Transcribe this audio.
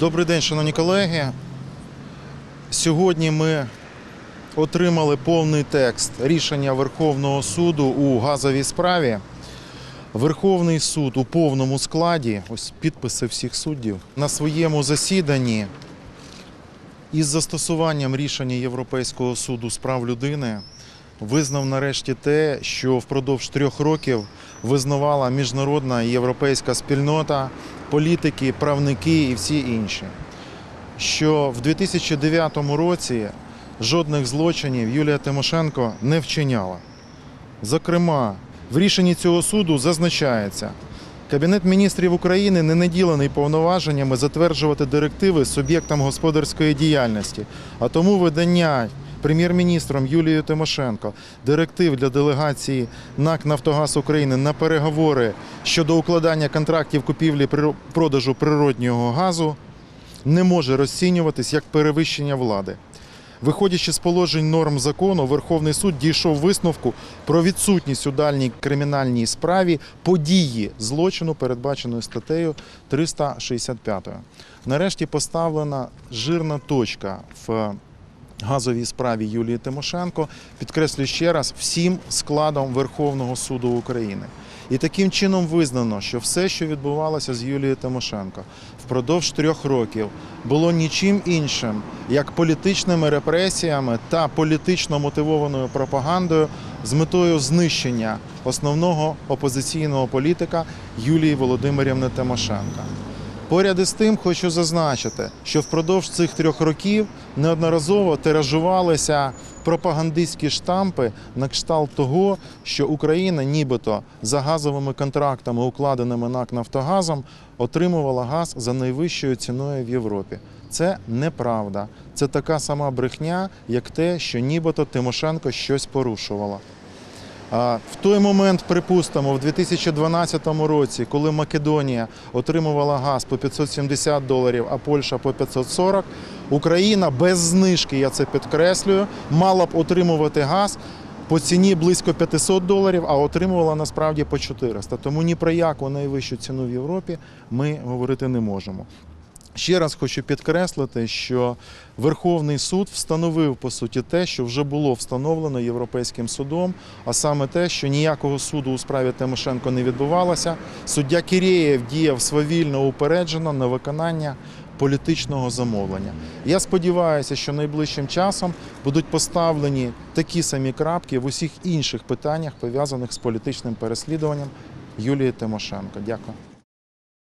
Добрий день, шановні колеги. Сьогодні ми отримали повний текст рішення Верховного суду у газовій справі. Верховний суд у повному складі, ось підписи всіх суддів, на своєму засіданні із застосуванням рішення Європейського суду з прав людини визнав нарешті те, що впродовж трьох років визнавала міжнародна європейська спільнота, політики, правники і всі інші. Що в 2009 році жодних злочинів Юлія Тимошенко не вчиняла. Зокрема, в рішенні цього суду зазначається, Кабінет міністрів України не наділений повноваженнями затверджувати директиви суб'єктам господарської діяльності, а тому видання прем'єр-міністром Юлією Тимошенко директив для делегації НАК Нафтогаз України на переговори щодо укладання контрактів купівлі продажу природнього газу не може розцінюватись як перевищення влади. Виходячи з положень норм закону, Верховний суд дійшов висновку про відсутність у дальній кримінальній справі події злочину, передбаченої статтею 365. Нарешті поставлена жирна точка в газовій справі Юлії Тимошенко. Підкреслю ще раз всім складом Верховного суду України. І таким чином визнано, що все, що відбувалося з Юлією Тимошенко впродовж трьох років, було нічим іншим, як політичними репресіями та політично мотивованою пропагандою з метою знищення основного опозиційного політика Юлії Володимирівни Тимошенко. Поряд із тим хочу зазначити, що впродовж цих трьох років неодноразово тиражувалися пропагандистські штампи на кшталт того, що Україна, нібито за газовими контрактами, укладеними НАК Нафтогазом, отримувала газ за найвищою ціною в Європі. Це неправда. Це така сама брехня, як те, що нібито Тимошенко щось порушувала. В той момент, припустимо, в 2012 році, коли Македонія отримувала газ по 570 доларів, а Польща по 540, Україна без знижки, я це підкреслюю, мала б отримувати газ по ціні близько 500 доларів, а отримувала насправді по 400. Тому ні про яку найвищу ціну в Європі ми говорити не можемо. Ще раз хочу підкреслити, що Верховний суд встановив по суті те, що вже було встановлено Європейським судом, а саме те, що ніякого суду у справі Тимошенко не відбувалося. Суддя Кірєєв діяв свавільно упереджено на виконання політичного замовлення. Я сподіваюся, що найближчим часом будуть поставлені такі самі крапки в усіх інших питаннях, пов'язаних з політичним переслідуванням Юлії Тимошенко. Дякую.